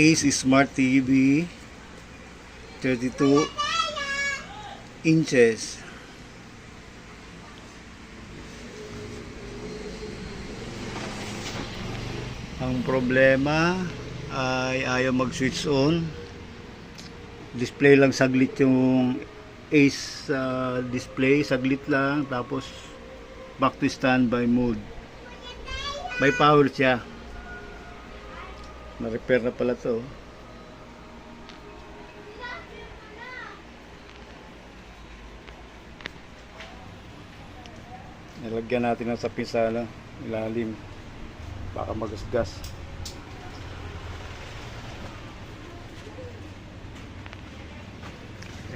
Ace Smart TV 32 inches. Ang problema ay ayaw mag switch on. Display lang saglit yung Ace uh, display saglit lang tapos back to standby mode. May power siya na-repair na pala to. Nilagyan natin ng sapin sa ano, ilalim. Baka magasgas.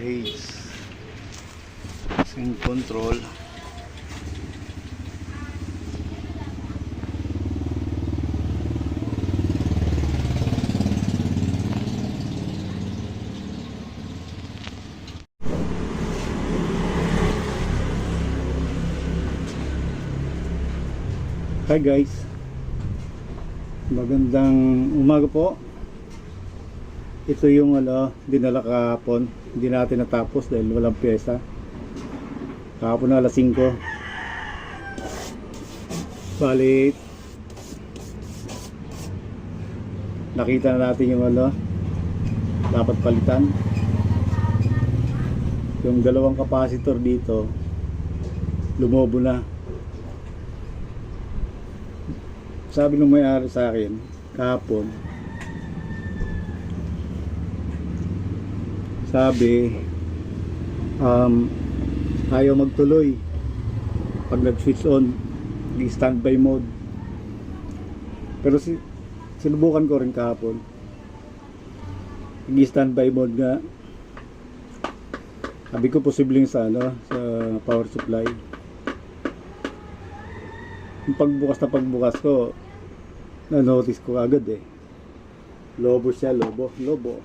Ace. Sing control. Hi guys. Magandang umaga po. Ito yung ano, dinala kahapon. Hindi natin natapos dahil walang pyesa. Kahapon na alas 5. Bali, nakita na natin yung ano, dapat palitan. Yung dalawang capacitor dito, lumobo na. Sabi nung may-ari sa akin kahapon sabi um, ayaw magtuloy. Pag nag-switch on di standby mode. Pero si, sinubukan ko rin kahapon. Nag standby mode nga. Sabi ko posibleng sa ano sa power supply yung pagbukas na pagbukas ko na-notice ko agad eh. Lobo siya, lobo, lobo.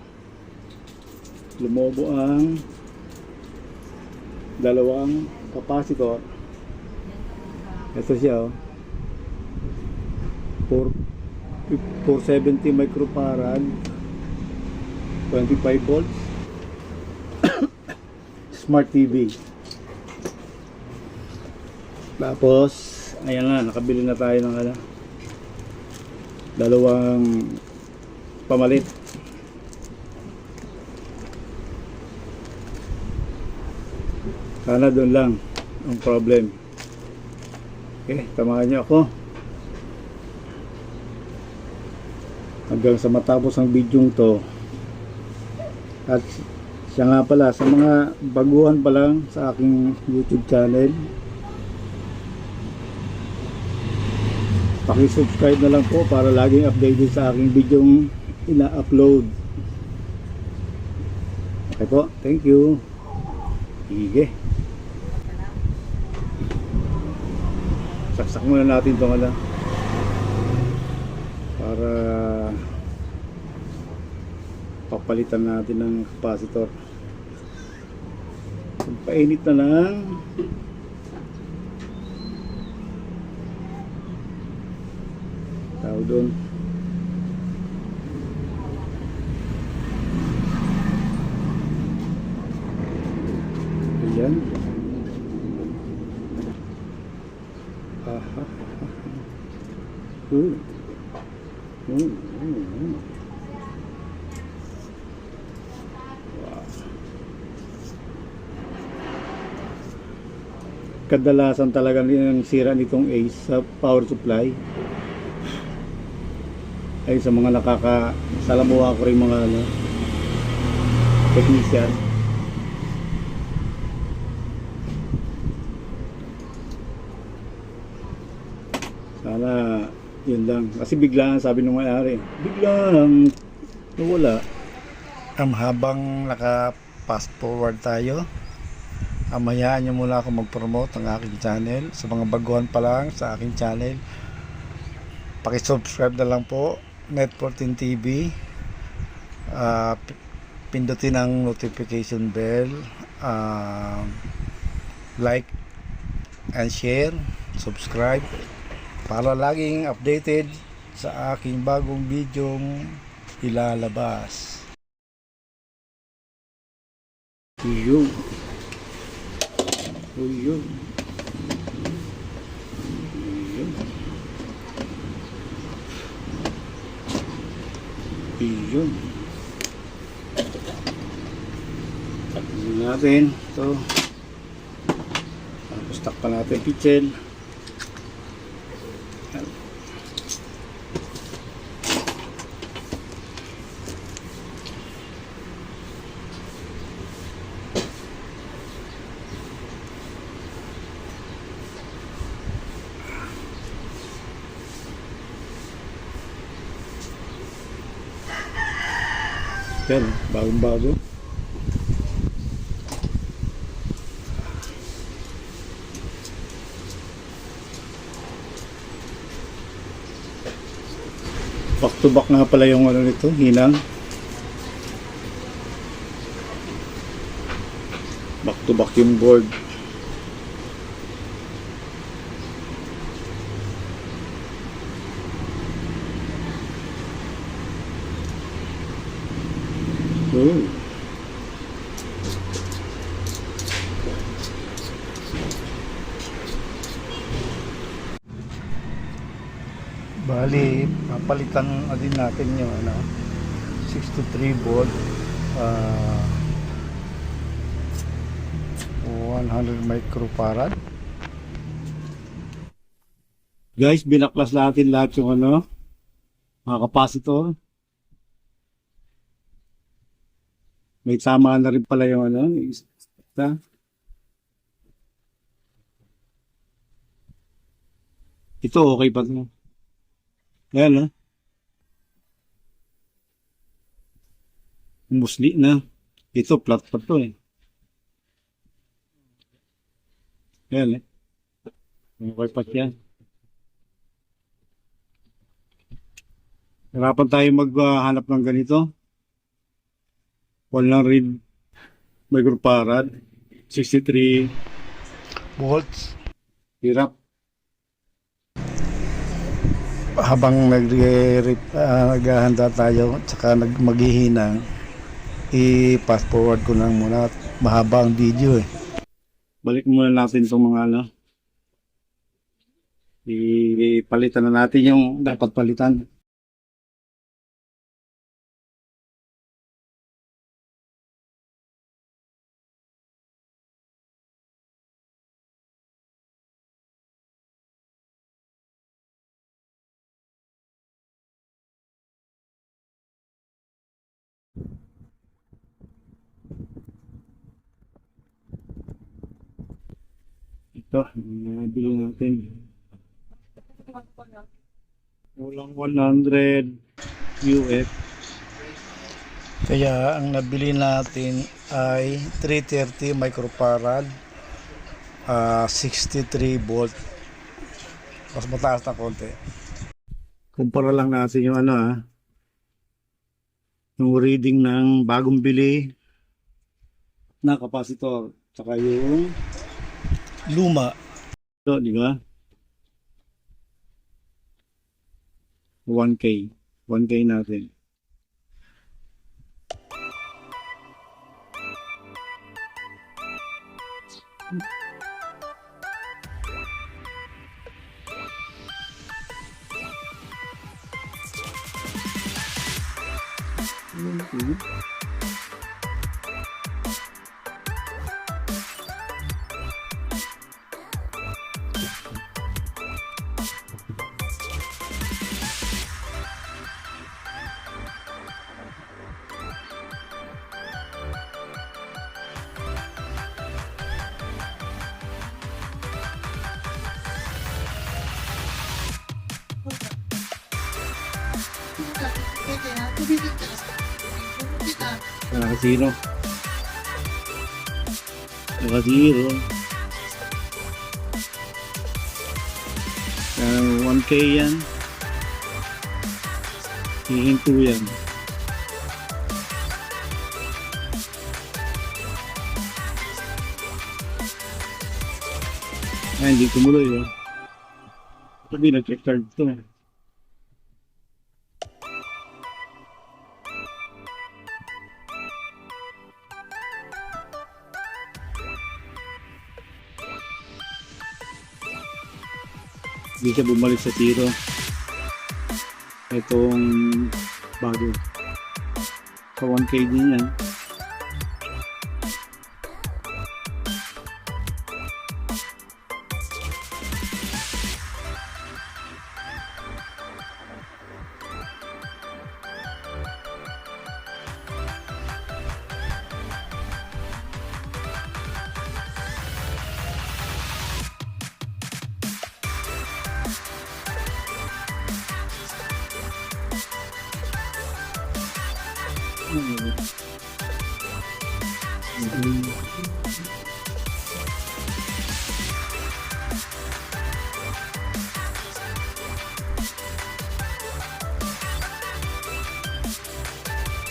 Lumobo ang dalawang capacitor. Ito siya oh. 4, 470 microfarad 25 volts Smart TV Tapos Ayan na, nakabili na tayo ng ano dalawang pamalit. Sana doon lang ang problem. Okay, tamahan nyo ako. Hanggang sa matapos ang video to. At siya nga pala sa mga baguhan pa lang sa aking youtube channel Paki-subscribe na lang po para laging updated sa aking video ina-upload. Okay po, thank you. Sige. Saksak muna natin itong ala. Para papalitan natin ng capacitor. Painit na lang. Doon ayan aha uh, uh. Wow. kadalasan talaga yung sira nitong Ace sa power supply ay sa mga nakaka salamuha ko rin mga ano, technician. Sana yun lang. Kasi biglaan sabi ng may-ari biglang nawala. Um, habang naka fast forward tayo amayaan nyo muna ako mag-promote ng aking channel. Sa mga baguhan pa lang sa aking channel Paki-subscribe na lang po Net14 TV uh, pindutin ang notification bell uh, like and share subscribe para laging updated sa aking bagong video ilalabas. Yun. Yun. Yun. Tapos natin. Ito. Tapos takpan natin pitchel. Yan, bagong bago. Back to back nga pala yung ano nito, hinang. Back to back yung board. Oh. Bali, papalitan din natin yung ano, 63 volt ah 100 microfarad. Guys, binaklas natin lahat yung ano, mga capacitor. May tama na rin pala yung ano, isa. Ito okay pa to. Ayan ha. Musli na. Ito flat pa to eh. Ayan eh. Okay pa siya. Hirapan tayo maghanap ng ganito. Walang read microfarad. 63 volts. Hirap. Habang nag uh, naghahanda tayo at saka nag maghihinang, i-fast forward ko lang muna at mahaba ang video eh. Balik muna natin itong mga ano. Ipalitan na natin yung dapat palitan. Ito, nabili natin. Walang 100 US. Kaya ang nabili natin ay 330 microfarad, ah 63 volt. Mas mataas na konti. Kumpara lang natin yung ano ah, yung reading ng bagong bili na kapasitor. Tsaka yung luma. Đó đi mà one k one k nào thì Mm-hmm. 1K. 1K natin. Mhm. Naka-zero. Naka-zero. Uh, 1K yan. Hihinto yan. Ay, hindi tumuloy oh. Sabi, nag-check card to. Hindi siya bumalik sa zero. Itong bago. Sa 1K din yan.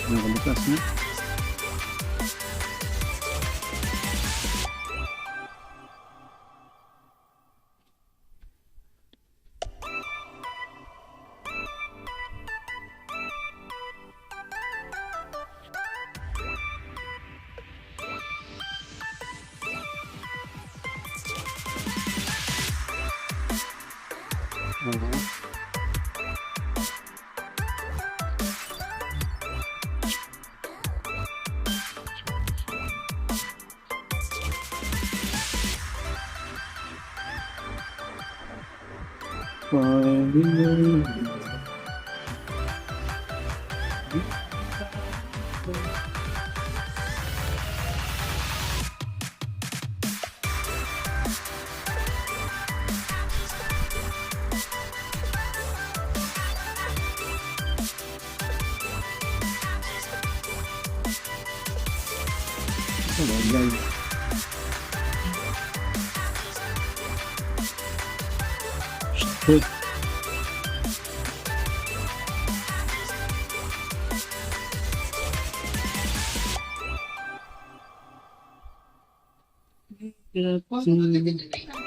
Nakabukas na. Oo. Tawagan. Shit. Yeah.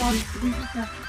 와, 진짜.